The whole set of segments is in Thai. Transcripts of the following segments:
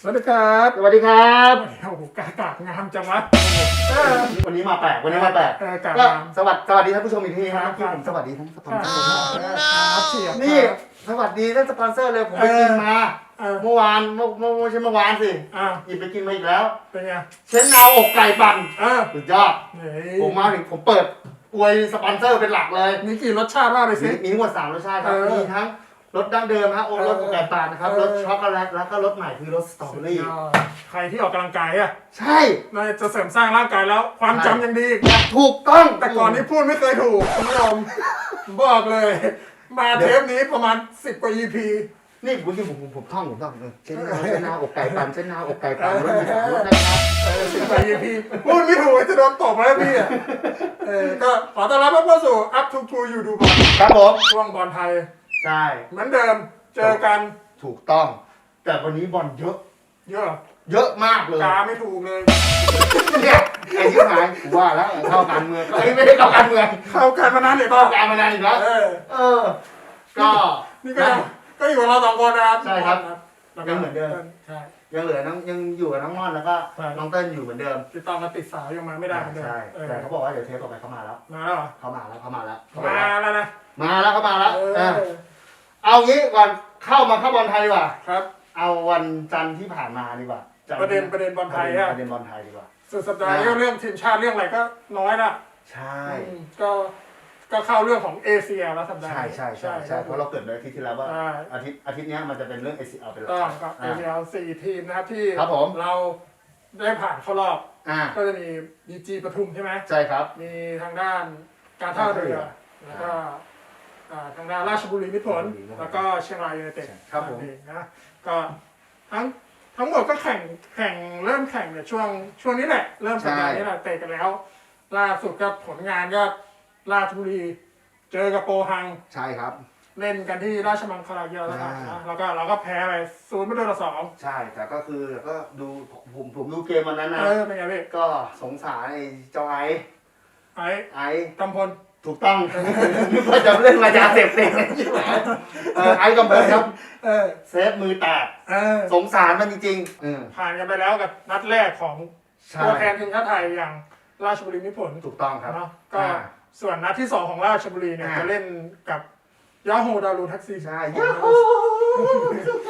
สวัสดีครับสวัสดีครับโอ้โหกากากงามจังวะเออ วันนี้มาแปลกวันนี้มาแปลกเออกากก็งามสวัสดีสวัสดีท่านผู้ชมอีกทีครับครับที่ผมสวัสดีทั้งสปอนคเซอร์รับเฉียบนี่ครับ สวัสดีท่านสปอนเซอร์เลยผมไปกินมาเออ เมื่อวานเมื่อเมื่อไม่ใช่เมื่อวานสิอ่าหยิบไปกินมาอีกแล้วเป็นไงเชนนาวอกไก่ปั่นเออสุดยอดนี่ผมมาถึงผมเปิดอวยสปอนเซอร์เป็นหลักเลยมีกี่รสชาติว่าไปมีสิ มีทั้งหมดสามรสชาติครับเออ มีทั้ง รสดั้งเดิมฮะโอรสเอออกไก่ปั่นนะครับเออรสช็อกโกแลตแล้วก็รสใหม่คือรสสตรอเบอรี่ใครที่ออกกำลังกายอะใช่น่าจะเสริมสร้างร่างกายแล้วความจำยังดีอีกถูกต้อง แต่ก่อนนี้พูดไม่เคยถูกคุณผู้ชมบอกเลย มาเทปนี้ประมาณ 10 กว่า EP นี่ผมกินผมผมผมท่องผมท่องเออเช่นนาวเช่นนาวอกไก่ปั่นเช่นนาวอกไก่ปั่นรสมีสามรสนะครับเออสิบกว่า EP พูดไม่ถูกจะโดนตบแล้วพี่อะเออก็ขอต้อนรับเข้าสู่ Up to to You Do บอลครับผมช่วงบอลไทย ใช่ เหมือนเดิมเจอกันถูกต้อง แต่วันนี้บอลเยอะ เยอะเยอะมากเลยกาไม่ถูกเลยเนี่ยไอ้ที่หายกูว่าแล้วเข้าการเมืองเอ้ยไม่ได้เข้าการเมืองเข้ากันมานานเลยป่ะเข้าการมานานอีกแล้วเออ เออ ก็นี่ก็ยังก็อยู่กับเราสองคนนะครับใช่ครับแล้วก็ยังเหมือนเดิมใช่ยังเหลือน้องยังอยู่กับน้องม่อนแล้วก็ใช่น้องเติ้ลอยู่เหมือนเดิมติดต่อมาติดสาวยังมาไม่ได้เหมือนเดิมใช่เออแต่เขาบอกว่าเดี๋ยวเทปต่อไปเขามาแล้วมาแล้วเหรอเขามาแล้วเขามาแล้วเขามามาแล้วแล้วนะมาแล้วเขามาแล้ว เอเอออเอางี้ก่อนเข้ามาเข้าบอลไทยดีกว่า ครับ เอาวันจันทร์ที่ผ่านมาดีกว่าจันทประเด็นประเด็นบอลไทยอะ ประเด็นบอลไทยดีกว่า สุดสัปดาห์นี้ก็เรื่องทีมชาติเรื่องอะไรก็น้อยละใช่ อืมก็ก็เข้าเรื่องของเอเชียแล้วสัปดาห์ใช่นี้ใช่ใช่ใช่เพราะเราเกิดในอาทิตย์ที่แล้วว่า ใช่อาทิตย์อาทิตย์เนี้ยมันจะเป็นเรื่องเอซีเอเป็นหลักต้องกับเออ่า เชียสี่ทีมนะครับที่ครับผม เราได้ผ่านเข้ารอบอ่าก็จะมีบีจีปทุมใช่ไหม ใช่ครับ มีทางด้านการท่าเรือ แล้วก็ อ่าทางด้านราชบุรีมิตรผลราชบุรีมิตรผล แล้วก็เชียงรายยูไนเต็ดครับผมนั่นเองนะก็ทั้งทั้งหมดก็แข่งแข่งเริ่มแข่งเนี่ยช่วงช่วงนี้แหละ เริ่มสัปดาห์นี้แหละเตะกันแล้ว ล่าสุดก็ผลงานก็ราชบุรี เจอกับโปฮัง ใช่ครับ เล่นกันที่ราชมังคลากีฬาสถานอ่านะแล้วก็เราก็แพ้ไปศูนย์ประตูต่อสองใช่ แต่ก็คือก็ดูผมผมดูเกมวันนั้นนะ เออเป็นไงพี่ก็สงสารไอ้เจ้าไอ้ไอ้ไอ้กำพล ถูกต้องนึกว่าจะเล่นมายาเสพติดใช่ไหมเออไอ้กำเบิดครับเออเซฟมือแตกเออสงสารมันจริงๆเออผ่านกันไปแล้วกับนัดแรกของใช่ตัวแทนทีมชาติไทยอย่างราชบุรีมิตรผลถูกต้องครับ เนาะก็อ่าส่วนนัดที่สองของราชบุรีเนี่ยอ่า จะเล่นกับยาโฮดารูแท็กซี่ใช่ของยาฮู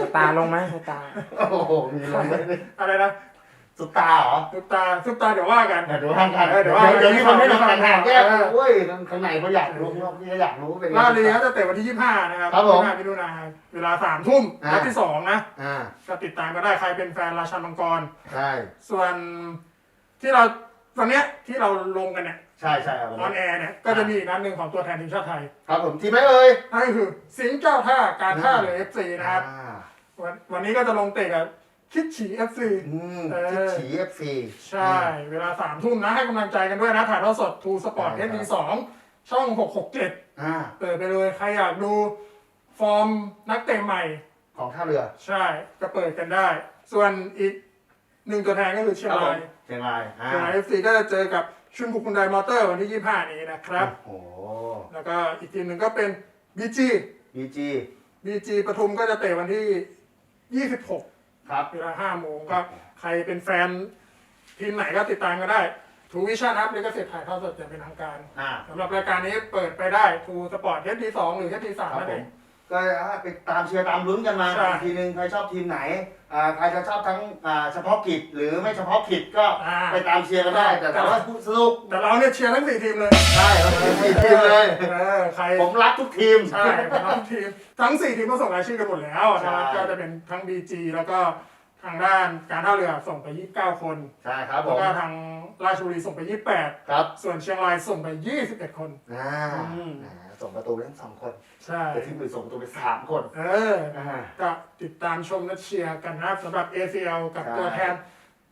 สตาร์ลงไหมสตาร์โอ้โหมีลมด้วยอะไรนะ สุดตาเหรอ ซุปตาซุปตาเดี๋ยวว่ากัน เดี๋ยวดูห่างกันเออเดี๋เดี๋ยยววว่าเดี๋ยวมีคนให้เราต่างหากแยกเออโอ้ยข้างในเขาอยากรู้นอกนี่ก็อยากรู้เป็นไงลาลีเขาจะเตะวันที่ 25 นะครับครับผม25มิถุนายนเวลาสามทุ่มอ่านัดที่สองนะอ่าก็ติดตามก็ได้ใครเป็นแฟนราชันมังกร ใช่ส่วนที่เราวันเนี้ยที่เราลงกันเนี่ยใช่ใช่ครับออนแอร์เนี่ยก็จะมีอีกนัดหนึ่งของตัวแทนทีมชาติไทยครับผมทีมไหมเอ่ยนั่นก็คือสิงห์เจ้าท่าการท่าเรือเอฟซีนะครับ อ่าวันวันนี้ก็จะลงเตะกับ คิดฉีเอฟซี อืมเออที่ฉีเอฟซี ใช่ เวลาสามทุ่มนะ ให้กำลังใจกันด้วยนะ ถ่ายทอดสดทูสปอร์ตเอใช่สครับดีสองช่องหกหกเจ็ดอ่า เปิดไปเลย ใครอยากดูฟอร์มนักเตะใหม่ ของท่าเรือใช่ ก็เปิดกันได้ ส่วนอีกหนึ่งตัวแทนก็คือเชียงรายเชียงรายอ่าเชียงรายเอฟซีก็จะเจอกับชุนบุกคุนไดมอเตอร์วันที่25นี้นะครับ โอ้โหแล้วก็อีกทีมหนึ่งก็เป็นบีจีบีจีบีจีปทุมก็จะเตะวันที่26 ครับ เวลา5โมงก็ใครเป็นแฟน ทีมไหนก็ติดตามก็ได้ทูวิชั่นครับลิขสิทธิ์ถ่ายทอดสดอย่างเป็นทางการอ่า สำหรับรายการนี้เปิดไปได้ทูสปอร์ตเทสทีสองหรือเทสทีสามครับนั่นผเอม ง ก็ไปตามเชียร์ตามลุ้นกันมาใช่อีกทีนึงใครชอบทีมไหนอ่าใครจะชอบทั้งอ่าเฉพาะกิจหรือไม่เฉพาะกิจก็อ่า ไปตามเชียร์กันได้ แต่แต่แต่ว่าสนุกแต่เราเนี่ยเชียร์ทั้งสี่ทีมเลยใช่เราเป็นสี่ทีมเลยเออใคร ผมรักทุกทีม ใช่ทั้งทีมทั้งสี่ทีมก็ส่งรายชื่อกันหมดแล้วนะครับใช่ ก็จะเป็นทั้ง BG แล้วก็ทางด้านการท่าเรือส่งไป 29 คนใช่ครับผแล้วมก็ทางราชบุรีส่งไป28ครับส่วนเชียงรายส่งไป 21 คน อ่าอืมแหม ส่งประตูไปทั้งสองคน ใช่ แต่ทีมอื่นส่งประตูไปสามคนเออ อ่า ก็ติดตามชมและเชียร์กันนะครับสำหรับ ACL กับใช่ ตัวแทน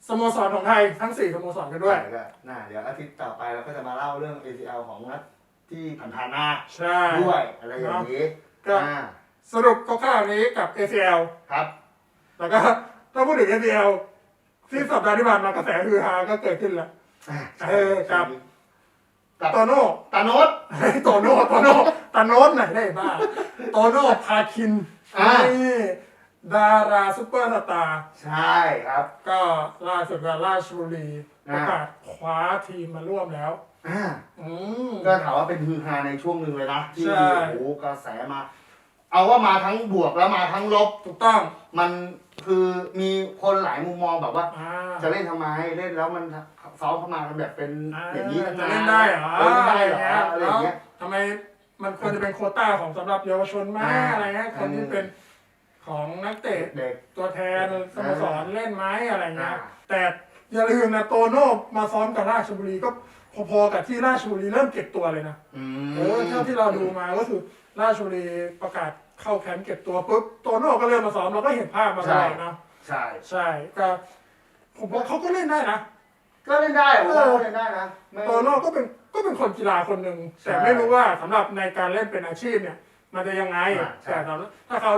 สโมสรของไทยทั้ง 4สโมสรกันด้วยก็น่าเดี๋ยวอาทิตย์ต่อไปเราก็จะมาเล่าเรื่อง ACL ของนัดที่ผ่านๆมาใช่ ด้วยอะไรอย่างนี้ก็ อ่าสรุปคร่าวๆนี้กับ ACL ครับ แล้วก็ถ้าพูดถึง ACL ที่สัปดาห์ที่ผ่านมากระแสฮือฮาก็เกิดขึ้นแล้ว เออครับ กับโตโน่ตาโนดเฮ้ยโตโน่โตโน่ตาโน้ตไหนได้บ้าโตโน่พาคินอ่า นี่ดาราซุปเปอร์สตาร์ใช่ครับ ก็ล่าสุดก็ราชบุรีอ่าประกาศคว้าทีมมาร่วมแล้ว อ่าอืม ก็ถามว่าเป็นฮือฮาในช่วงหนึ่งเลยนะที่ใช่ โอ้โหกระแสมา เอาว่ามาทั้งบวกแล้วมาทั้งลบ ถูกต้องมันคือมีคนหลายมุมมองแบบว่า อ่า จะเล่นทำไมเล่นแล้วมัน ซ้อมเข้ามากันแบบเป็นอย่างนี้จะทั้งเล่นได้เหรอเล่นได้เหรออะไรอย่างเงี้ยทำไมมันควรจะเป็นโควต้าของสำหรับเยาวชนไหมอ่าอะไรเงี้ยคนที่อืมเป็นของนักเตะเด็กตัวแทนสโมสรเล่นไหมอะไรเงี้ยอ่าแต่อย่าลืมนะโตโน่มาซ้อมกับราชบุรีก็พอๆกับที่ราชบุรีเริ่มเก็บตัวเลยนะอืเออเท่าที่เราดูมาก็คือราชบุรีประกาศเข้าแคมป์เก็บตัวปุ๊บโตโน่ก็เริ่มมาซ้อมเราก็เห็นภาพมาตลอดนะใช่ใช่ก็ผมว่าเขาก็เล่นได้นะ ก็เล่นได้ผมว่าเล่นได้นะไม่โตโน่ก็เป็นก็เป็นคนกีฬาคนหนึ่งใช่แต่ไม่รู้ว่าสำหรับในการเล่นเป็นอาชีพเนี่ย มันจะยังไงอ่าใช่แต่สำหรับถ้าเขา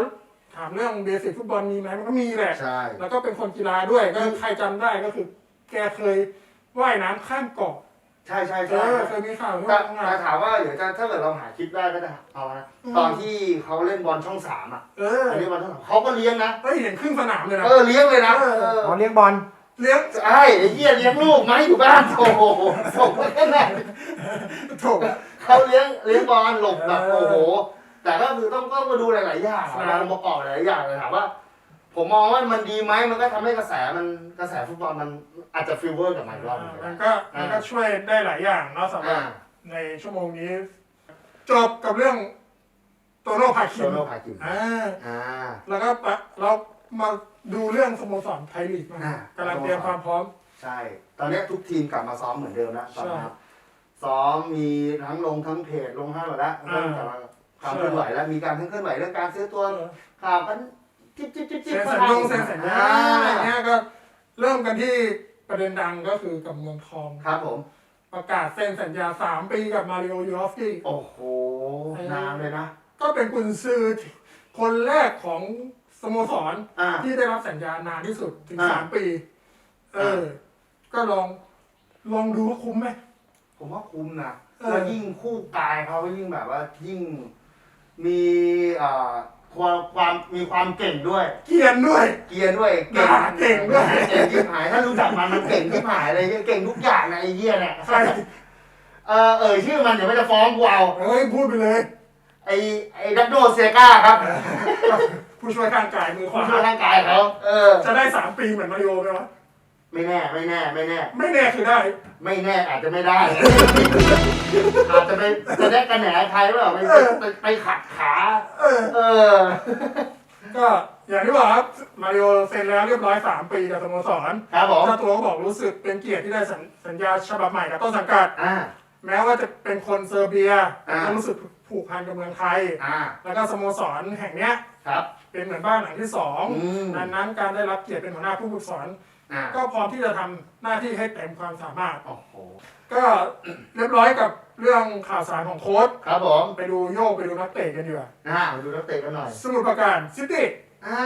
ถามเรื่องเบสิกฟุตบอลมีไหมมันก็มีแหละ ใช่ แล้วก็เป็นคนกีฬาด้วยก็ใครจำได้ก็คือ แกเคยว่ายน้ำข้ามเกาะใช่ใช่เอใช่อเคยมีข่าวที่แต่ว่าแต่ถามว่าเดี๋ยวจะถ้าเกิดเราหาคลิปได้ก็จะเอานะอืมตอนที่เขาเล่นบอลช่องสามอะเอออันนี้บอลช่องสามเขาก็เลี้ยงนะ เฮ้ยเห็นครึ่งสนามเลยนะ เออเลี้ยงเลยนะเออเอออ๋อเลี้ยงบอล เลี้ยงใช่ไอ้เหี้ยเลี้ยงลูกไหมอยู่บ้านโอ้โหส่งไปแค่ไหนโถเขาเลี้ยงเลี้ยงบอลหลบแบบเออโอ้โห แต่ก็คือต้องต้องมาดูหลายๆอย่างใช่เราประกอบหลายๆอย่างเลยถามว่า ผมมองว่ามันดีไหมมันก็ทำให้กระแสมันกระแสฟุตบอลมันอาจจะฟิลเวอร์กับมันรอบหนึงก็มัได้นก็มันก็ช่วยได้หลายอย่างเนาะสำหรับอ่าในชั่วโมงนี้ จบกับเรื่องโตโน่พาคิโตนโน่พากินอ่าอ่าแล้วก็ปะเรา มาดูเรื่องสโมสรไทยลีกมาอ่ากำลังเตรียมความพร้อม ใช่ ตอนนี้ทุกทีมกลับมาซ้อมเหมือนเดิมแล้วตอนนี้ครับซ้อมมีทั้งลงทั้งเพจลงห้างหมดแล้วเริ่มกลับมาความเคลื่อนไหวแล้วมีการเคลื่อนไหวเรื่องการซื้อตัวข่าวกันจิ๊บจิ๊บจิ๊บจิ๊บเซ็นสัญญงเซ็นสัญญาอะไรเงี้ยก็เริ่มกันที่ประเด็นดังก็คือกับเมืองทอง ครับผม ประกาศเซ็นสัญญา 3 ปีกับมาริโอยูรอฟสกี้ โอ้โหนานเลยนะ ก็เป็นกุนซือคนแรกของ สโมสรอ่า ที่ได้รับสัญญานานที่สุดถึงอ่า สามปี เออ ก็ลองลองดูว่าคุ้มไหม ผมว่าคุ้มนะเออ แล้วยิ่งคู่กายเขายิ่งแบบว่ายิ่งมีเอ่อความความมีความเก่งด้วย เกรียนด้วย เกียร์ด้วยด่าเก่งด้วย เก่งที่หายถ้ารู้จักมันมันเก่งที่หายเลยเก่งทุกอย่างนะไอ้เหี้ยเนี่ยใครเออเอ่ยชื่อมันเดี๋ยวมันจะฟ้องกูเอาเอ้ยพูดไปเลยไอ้ไอ้ดักโดเซียก้าครับ ผู้ช่วยข้างกายมือขผู้วาช่วยร่างกายเขาเออ จะได้สามปีเหมือนมาริโอไหมวะไม่แน่ไม่แน่ไม่แน่ ไม่แน่คือได้ ไม่แน่อาจจะไม่ได้ อาจจะไปจะได้กระแหนใครหรือเปล่าไปไปไปขัดขา เออ เออ ก็อย่างที่บอกครับมาริโอเซ็นแล้วเรียบร้อยสามปีกับสโมสรครับผมเจ้าตัวก็บอกรู้สึกเป็นเกียรติที่ได้สัญสัญญาฉบับใหม่กับต้นสังกัด อ่า แม้ว่าจะเป็นคนเซอร์เบียแต่อ่า ก็รู้สึกผูกพันกับเมืองไทย อ่า แล้วก็สโมสรแห่งเนี้ย ครับ เป็นเหมือนบ้านหลังที่สองอืม ดังนั้นการได้รับเกียรติเป็นหัวหน้าผู้ฝึกสอน อ่าก็พร้อมที่จะทำหน้าที่ให้เต็มความสามารถ โอ้โหก็เรียบร้อยกับเรื่องข่าวสารของโค้ชครับผมไปดูโยกไปดูนักเตะกันดีกว่าอ่ามาดูนักเตะกันหน่อย สมุทรปราการซิตี้ อ่า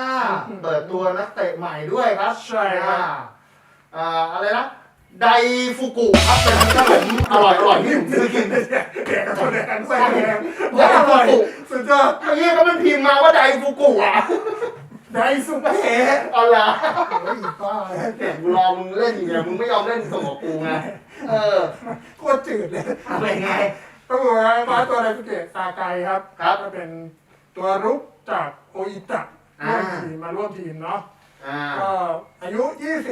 เปิดตัวนักเตะใหม่ด้วยครับใช่ครับ อ่าอ่าอะไรนะ ไดฟุกุครับเป็นขนมอร่อยอร่อยที่ผมซื้อกินเด็กกับตัวแดงใส่แดงไดอร่อยฟุกุสุดยอดไอ้เหี้ยก็มันพิมพ์มาว่าไดฟุกุอะไดซุปเปอร์เฮดเอาล่ะโอ้ยบ้าเลยเนี่ยกูรอมึงเล่นอยู่เนี่ยมึงไม่ยอมเล่นส่งกับกูไงเออโคตรจืดเลยอะไรไงก็บอกว่าคว้าตัวไดซุเกะซาไกครับครับก็เป็นตัวรุกจากโออิตะอ่าร่วมทีมมาร่วมทีมเนาะ อ่าก็อายุ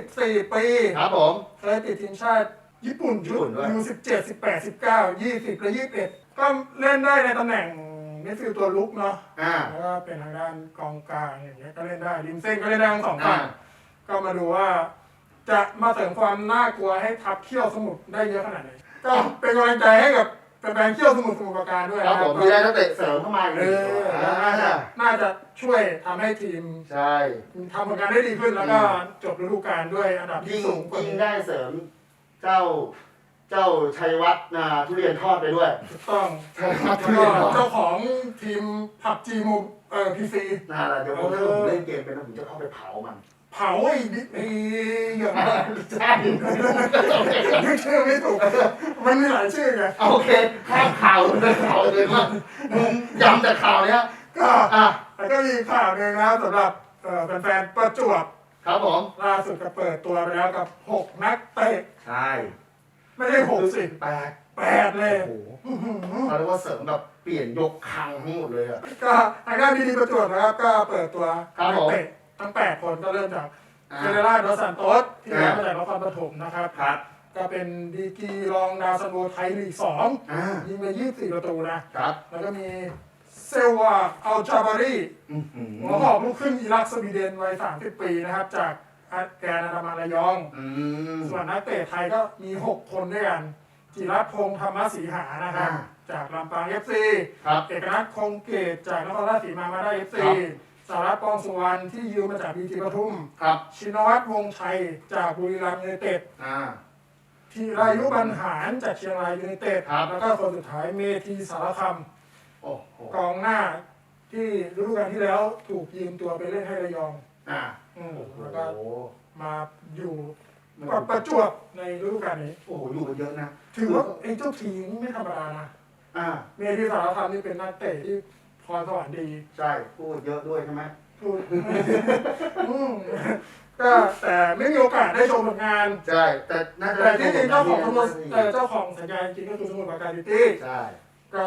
24 ปี ครับผม เคยติดทีมชาติญี่ปุ่นญี่ชุดปุ่นด้วย ยู17 18 19 20และ21 ก็เล่นได้ในตำแหน่งมิดฟิลด์ตัวลุกเนาะอ่า แล้วก็เป็นทางด้านกองกลางอย่างเงี้ยก็เล่นได้ริมเส้นก็เล่นได้ทั้งสองฝั่อ่างก็มาดูว่า จะมาเสริมความน่ากลัวให้ทัพเขี้ยวสมุทรได้เยอะขนาดไหนก็เป็นกำลังใจให้กับ แฟนๆเขี้ยวสมุทรสมุทรปราการด้วยครับนะผมที่ได้นักเตะเสริมเข้ามาอีกหเอนึ่งตัวอแล้วน่าจะอ่าน่าจะช่วยทำให้ทีมใช่ ทำผลงานได้ดีขึ้นแล้วก็จบฤดูกาลด้วยอันดับที่ยิ่งสูงกว่ายิ่งนี้ได้เสริมเจ้าเจ้าชัยวัฒน์นาทุเรียนทอดไปด้วย ถูกต้องชัยวัฒน์ทุแล้วเรีก็ยนทอดเจ้าของทีมผับจีมูเอ่อพีซีน่าละเดี๋ยวผมถ้าผมเล่นเกมเป็นนะผมจะเข้าไปเผามัน เผาไอ้ดิไอ้เหยื่อใช่นึกชื่อไม่ถูกมันมีหลายชื่อไงโอเคข้ามข่าวเลยข่าวเลยว่ามึงย้ำแต่ข่าวเนี้ยก็อะแล้วก็มีข่าวหนึ่งนะครับสำหรับเอ่อแฟนๆประจวบครับผมล่าสุดก็เปิดตัวไปแล้วกับ6นักเตะใช่ไม่ใช่หกสิแปดแปดเลยโอ้โหเขาเรียกว่าเสริมแบบเปลี่ยนยกคังทั้งหมดเลยอะก็ทางด้านดีๆประจวบนะครับก็เปิดตัวครับนัผมเตะ ทั้ง8คนก็เริ่มจากอ่า เจเนราโดสันโตสที่ย้ายมาจากนครปฐมนะครับ ครับ ก็เป็นดีกรีรองดาวซันโวไทยลีกสองอ่า ยิงไป24 ประตูนะ ครับแล้วก็มีเซลวาอัลจาบารีอื้อหือหัวหอกลูกครึ่งอิรักสวีเดนวัย 30 ปีนะครับ จากแกนอาดามาระยอง อืม ส่วนนักเตะไทยก็มี 6 คนด้วยกัน จิรัตน์พงษ์ธรรมศรีหานะครับอ่าจากลำปางเอฟซีครับเอกนัทคงเกตจากนครราชสีมามาได้เอฟซีครับ สารัตน์ปองสุวรรณที่ยืมมาจากบีจีปทุม ครับ ชินวัตรวงศ์ชัยจากบุรีรัมย์ยูไนเต็ดอ่า ทีรายุบรรหารจากเชียงรายยูไนเต็ดครับ แล้วก็คนสุดท้ายเมธีสารคำ โอ้โหกองหน้าที่ฤดูกาลที่แล้วถูกยืมตัวไปเล่นให้ระยอง อ่าอืมโอ้โหแล้วก็มาอยู่กับประจวบในฤดูกาลนี้ โอ้โหอยู่กันเยอะนะถือว่าไอ้เจ้าทีมไม่ธรรมดานะอ่า เมธีสารคำนี่เป็นนักเตะที่ พรสวรรค์ดี ใช่พูดเยอะด้วยใช่ไหมพูดอืมก็แต่ไม่มีโอกาสได้ชมผลงาน ใช่ แต่น่าจะแต่ที่จริงเจ้าของสสโมสรเอ่อเจ้าของสัญญาจริงๆก็คือสมุทรปราการซิตี้ใช่ ก็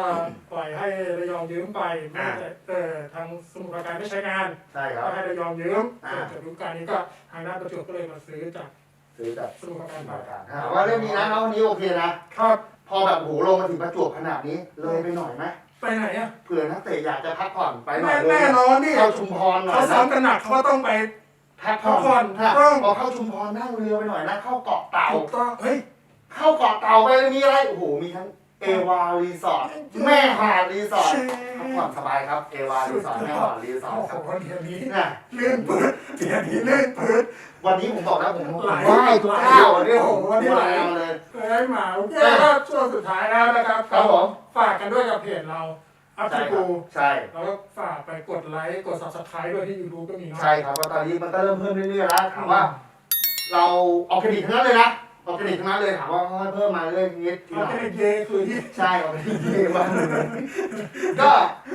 ปล่อยให้ระยองยืมไปไม่แต่เออทางสมุทรปราการไม่ใช้งานใช่ครัก็บ ให้ระยองยืมอ่าส่วนจากฤดูกาลนี้ก็ทางด้านประจวบก็เลยมาซื้อจากซื้อจากสมุทรปราการไปถามว่าเรื่องนี้นะวันนี้โอเคนะ ครับพอแบบโหลงมาถึงประจวบขนาดนี้เลยไปหน่อยไหม ไปไหนอะเผื่อนักเตะอยากจะพักผ่อนไปหน่อแน่ยเลยแน่นอนนี่เข้าชุมพรหน่อยเขาซ้อมนะกันหนักเขาก็ต้องไป พักพักผ่ผ่ออนนค่ะต้อง พอเข้าชุมพรนั่งเรือไปหน่อยนะ เข้าเกาะเต่า ถูกต้องเฮ้ย เข้าเกาะเต่าไปมีอะไร โอ้โห มีทั้ง เอวารีสอร์ทแม่หาดรีสอร์ทพักผ่อนสบายครับเอวารีสอร์ทแม่หาดรีสอร์ทโอ้ครับโหเดี๋ยวนี้เนี่ยเลื่อนปืดเดี๋ยวนี้เลื่อนปืดวันนี้ผมบอกแล้วผมไหลไหว้ทุกข้าววันนี้โอ้ผมโหวันนี้ไหลเอาเลยเลยมาโอเคก็ช่วงสุดท้ายแล้วนะครับครับผมฝากกันด้วยกับเพจเราอัพใช่ทูครักูบใช่แล้วก็ฝากไปกดไลค์กด subscribe ด้วยที่ YouTube ก็มีเนาะใช่ครับเพราะตอนนี้มันก็เริ่มเพิ่มเรื่อยๆแล้วถามว่า เราออร์แกนิกทั้งนั้นเลยนะ ออร์แกนิกทั้งนั้นเลยถามว่าค่อยๆเพิ่มมาเรื่อยๆนิดทีเอาหน่อยแค่เยคือที่ใช่ออร์แกนิกเยอะมากเลยก็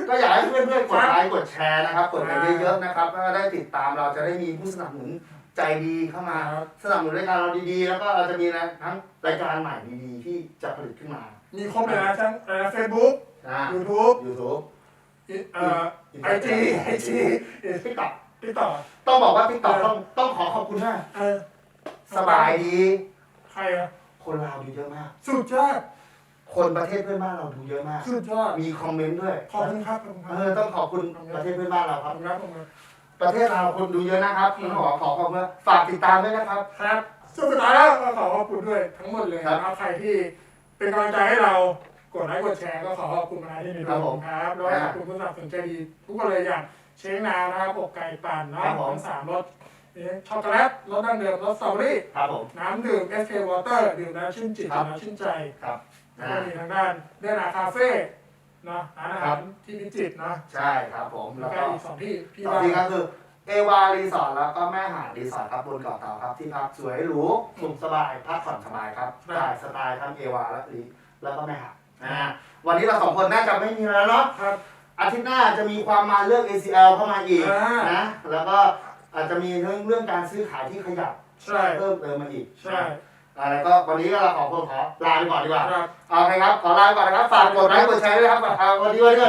ก็อยากให้เพื่อนๆกดไลค์กดแชร์นะครับกดกันเยอะๆนะครับก็ได้ติดตามเราจะได้มีผู้สนับสนุนใจดีเข้ามาสนับสนุนรายการเราดีๆ แล้วก็เราจะมีนะทั้งรายการใหม่ดีๆที่จะผลิตขึ้นมา มีครบเลยนะทั้งเฟซบุ๊กนะยูทูบยูทูบเอ่อไอจีไอจีติ๊กต็อกติดต่อต้องบอกว่าติ๊กต็อกต้องต้องขอขอบคุณมากเออสบายดีใค รอะคนลาวดูเยอะมาก สุดยอดคนประเทศเพื่อนบ้านเราดูเยอะมาก สุดยอดมีคอมเมนต์ด้วยขอบคุณครับขอบคุณคเอรับอต้องขอบคุณประเทศเพื่อนบ้านเราขคอรับบคุณครับขอบคุณครับประเทศเราคนดูเยอะนะครับต้องขอขอขอบคุณฝากติดตามด้วยนะครับ ครับสุดท้ายแล้วก็ขอขอบคุณด้วยทั้งหมดเลยครับนะครับใครที่เป็นกำลังใจให้เรากดไลค์กดแชร์ก็ขอขอบคุณมาที่นี่ครับผมครับแล้วก็ขอบคุณผู้สนับสนุนใจดีทุกคนเลยอย่างเชงนานะครับอกไก่ปั่นเนาะครับผม ทั้งสามรสมี ช็อกโกแลตรสดั้งเดิมรสสตรอเบอรี่ ครับผม น้ำดื่ม SK Water ดื่มแล้วชื่นจิตครับ ดื่มแล้วชื่นใจครับแล้วอ่า ก็มีทางด้านเดินอาคาเฟ่เนาะร้านอาหารที่พิจิตรเนาะใช่ครับผมแล้แล้ววก็ก็ อีกสองที่พี่ต่อว่า ที่ก็คือเอวารีสอร์ทแล้วก็แม่หาดรีสอร์ทครับบนเกาะเต่าครับที่พักสวยหรูสุขสบายพักผ่อนสบายครับสไตล์สไตล์ทั้งเอวาและรีแล้วก็แม่หาดอ่าวันนี้เราสองคนน่าจะไม่มีแล้วเนาะครับ อาทิตย์หน้าจะมีความมาเรื่อง ACL เข้ามาอีกอ่านนะแล้วก็ อาจจะมีเรื่องเรื่องการซื้อขายที่ขยับใช่ เพิ่มเติมมาอีกใช่อะไรก็วันนี้ก็เราขอขอลาไปก่อนดีกว่าครับ เอาไงครับ ขอลาไปก่อนนะครับฝากกดไลค์กดแชร์ด้วยครับเอาวันนี้วันนี้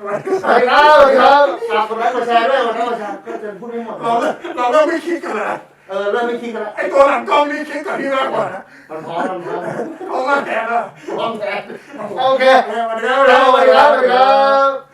สวัสดีสวัสดีครับสวัสดีครับฝากกดไลค์กดแชร์ด้วยกดไลค์กดแชร์ก็จะพูดไม่หมดเลเรายเราเริ่มไม่คิดกันแล้วเออเริ่มไม่คิดกันแล้วไอตัวหลังกล้องนี่คิดกับพี่มากกว่านะมันพร้อมมันพร้อมเอามาแทนแล้ว พร้อมแทนโอเคสวัสดีคสรับวัสดีครับสวัสดีครับ